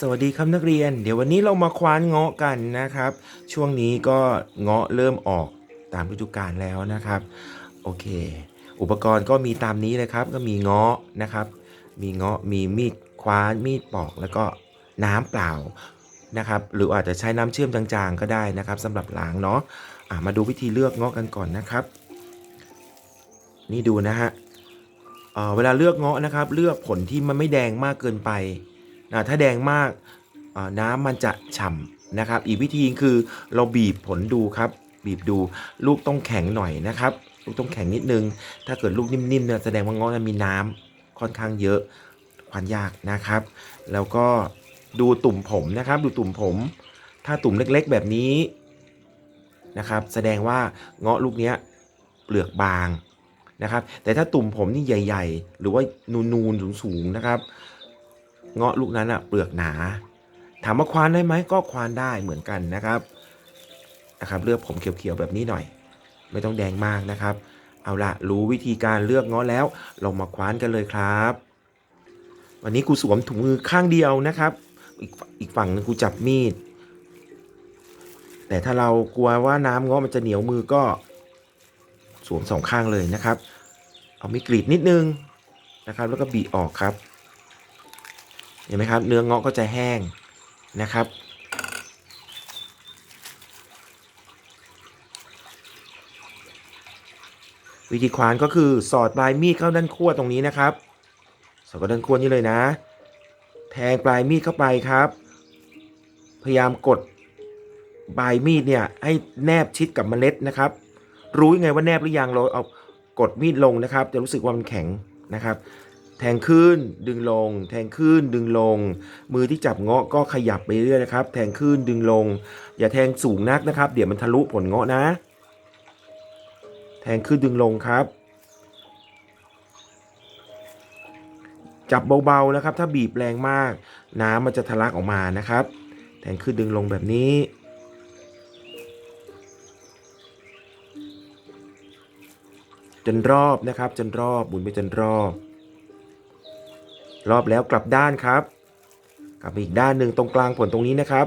สวัสดีครับนักเรียน เดี๋ยววันนี้เรามาคว้านเงาะกันนะครับ ช่วงนี้ก็เงาะเริ่มออกตามฤดูกาลแล้วนะครับ โอเค อุปกรณ์ก็มีตามนี้เลยครับ ก็มีเงาะนะครับ มีเงาะมีมีดคว้านมีดปอกแล้วก็น้ำเปล่านะครับ หรืออาจจะใช้น้ำเชื่อมจางๆก็ได้นะครับสำหรับล้างเนาะะมาดูวิธีเลือกเงาะกันก่อนนะครับ นี่ดูนะฮะเเวลาเลือกเงาะนะครับ เลือกผลที่มันไม่แดงมากเกินไป ถ้าแดงมากน้ำมันจะฉ่ำนะครับ อีกวิธีคือเราบีบผลดูครับ บีบดูลูกต้องแข็งหน่อยนะครับ ลูกต้องแข็งนิดนึง ถ้าเกิดลูกนิ่มๆเนี่ยแสดงว่าเงาะนั้นมีน้ำค่อนข้างเยอะควันยากนะครับ แล้วก็ดูตุ่มผมนะครับ ดูตุ่มผม ถ้าตุ่มเล็กๆแบบนี้นะครับ แสดงว่าเงาะลูกเนี้ยเปลือกบางนะครับ แต่ถ้าตุ่มผมนี่ใหญ่ ๆ หรือว่านูนๆสูงๆนะครับ เงาะลูกนั้นอะเปลือกหนา ถามว่าควานได้ไหมก็ควานได้เหมือนกันนะครับนะครับ เลือกผมเขียวๆแบบนี้หน่อย ไม่ต้องแดงมากนะครับ เอาละรู้วิธีการเลือกเงาะแล้วเรามาคว้านกันเลยครับ วันนี้ครูสวมถุงมือข้างเดียวนะครับ อีกอีกฝั่งหนึงครูจับมีด แต่ถ้าเรากลัวว่าน้ำเงาะมันจะเหนียวมือก็ สวมสองข้างเลยนะครับ เอามีดกรีดนิดนึงนะครับ แล้วก็บีออกครับ เห็นไหมครับ เนื้อเงาะก็จะแห้งนะครับ วิธีควานก็คือสอดปลายมีดเข้าด้านขั้วตรงนี้นะครับ สอดเข้าด้านขั้วนี้เลยนะ แทงปลายมีดเข้าไปครับ พยายามกดปลายมีดเนี่ยให้แนบชิดกับเมล็ดนะครับ รู้ยังไงว่าแนบหรือยังเราเอากดมีดลงนะครับ จะรู้สึกว่ามันแข็งนะครับ แทงขึ้นดึงลง แทงขึ้นดึงลง มือที่จับเงาะก็ขยับไปเรื่อยนะครับ แทงขึ้นดึงลง อย่าแทงสูงนักนะครับ เดี๋ยวมันทะลุผลเงาะนะ แทงขึ้นดึงลงครับ จับเบาๆนะครับ ถ้าบีบแรงมาก น้ำมันจะทะลักออกมานะครับ แทงขึ้นดึงลงแบบนี้จนรอบนะครับ จนรอบหมุนไปจนรอบ รอบแล้วกลับด้านครับ กลับไปอีกด้านหนึ่งตรงกลางผลตรงนี้นะครับ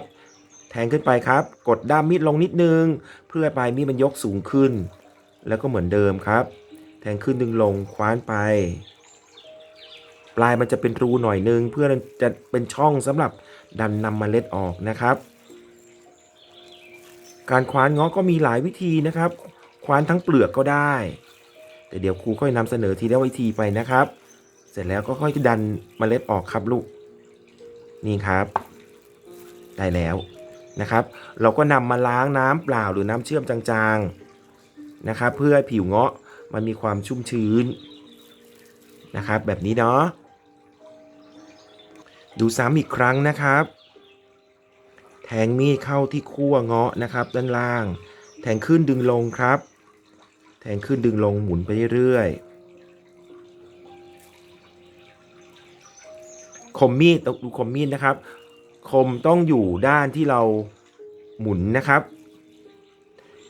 แทงขึ้นไปครับ กดด้ามมีดลงนิดนึง เพื่อปลายมีดมันยกสูงขึ้น แล้วก็เหมือนเดิมครับ แทงขึ้นดึงลงคว้านไป ปลายมันจะเป็นรูหน่อยนึง เพื่อจะเป็นช่องสำหรับดันนำเมล็ดออกนะครับ การคว้านงาะก็มีหลายวิธีนะครับ คว้านทั้งเปลือกก็ได้ แต่เดี๋ยวครูค่อยนำเสนอทีละวิธีไปนะครับ ร็จแล้วก็ค่อยดันเมล็ดออกครับลูก นี่ครับ ได้แล้วนะครับ เราก็นำมาล้างน้ำเปล่าหรือน้ำเชื่อมจางๆนะครับ เพื่อให้ผิวเงาะมันมีความชุ่มชื้นนะครับ แบบนี้เนาะดูซ้ำอีกครั้งนะครับ แทงมีดเข้าที่ขั้วเงาะนะครับ ด้านล่าง แทงขึ้นดึงลงครับ แทงขึ้นดึงลงหมุนไปเรื่อยๆ คมมีดต้องดูคมมีดนะครับ คมต้องอยู่ด้านที่เราหมุนนะครับ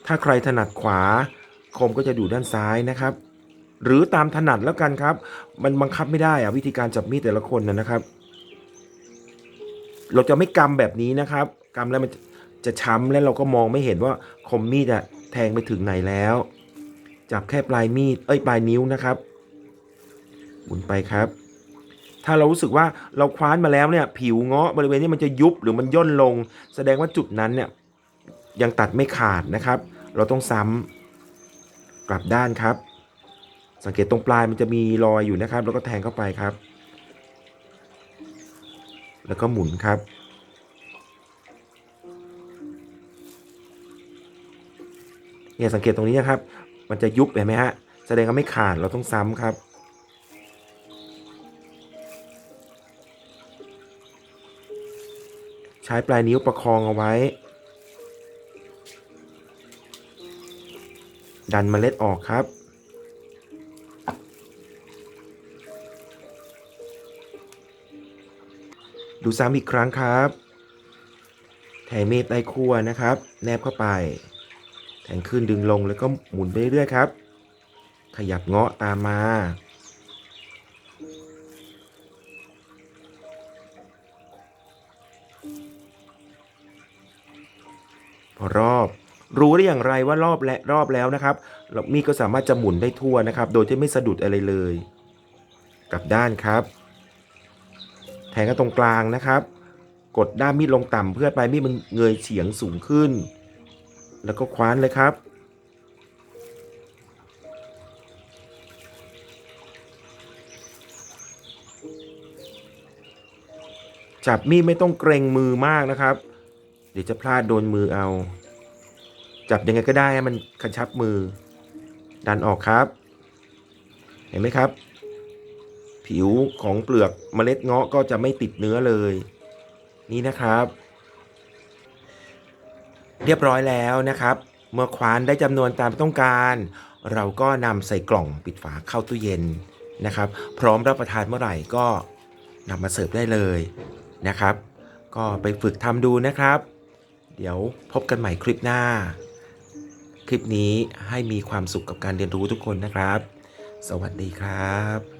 ถ้าใครถนัดขวา คมก็จะอยู่ด้านซ้ายนะครับ หรือตามถนัดแล้วกันครับ มันบังคับไม่ได้อะวิธีการจับมีดแต่ละคนนะครับ เราจะไม่กำแบบนี้นะครับกำแล้วมันจะช้ำและเราก็มองไม่เห็นว่าคมมีดอะแทงไปถึงไหนแล้ว จับแค่ปลายมีดเอ้ยปลายนิ้วนะครับหมุนไปครับ ถ้าเรารู้สึกว่าเราคว้านมาแล้วเนี่ยผิวเงาะบริเวณนี้มันจะยุบหรือมันย่นลง แสดงว่าจุดนั้นเนี่ยยังตัดไม่ขาดนะครับ เราต้องซ้ำกลับด้านครับ สังเกตตรงปลายมันจะมีรอยอยู่นะครับ แล้วก็แทงเข้าไปครับ แล้วก็หมุนครับเนี่ยสังเกตตรงนี้นะครับ มันจะยุบเห็นไหมฮะ แสดงว่าไม่ขาดเราต้องซ้ำครับ ใช้ปลายนิ้วประคองเอาไว้ ดันเมล็ดออกครับ ดูซ้ำอีกครั้งครับแทงเมตรได้คั่วนะครับ แนบเข้าไป แทงขึ้นดึงลงแล้วก็หมุนไปเรื่อยๆครับ ขยับเงาะตามมา รอบ รู้ได้อย่างไรว่ารอบและรอบแล้วนะครับแล้วมีดก็สามารถจะหมุนได้ทั่วนะครับ โดยที่ไม่สะดุดอะไรเลย กลับด้านครับ แทงกันตรงกลางนะครับ กดด้ามมีดลงต่ำเพื่อปลายมีดมันเงยเฉียงสูงขึ้น แล้วก็คว้านเลยครับจับมีดไม่ต้องเกรงมือมากนะครับ เดี๋ยวจะพลาดโดนมือเอา จับยังไงก็ได้ให้มันกระชับมือ ดันออกครับ เห็นไหมครับ ผิวของเปลือกเมล็ดเงาะก็จะไม่ติดเนื้อเลย นี่นะครับ เรียบร้อยแล้วนะครับ เมื่อควานได้จำนวนตามต้องการ เราก็นำใส่กล่องปิดฝาเข้าตู้เย็นนะครับ พร้อมรับประทานเมื่อไหร่ก็นำมาเสิร์ฟได้เลยนะครับ ก็ไปฝึกทำดูนะครับ เดี๋ยวพบกันใหม่คลิปหน้า คลิปนี้ให้มีความสุขกับการเรียนรู้ทุกคนนะครับ สวัสดีครับ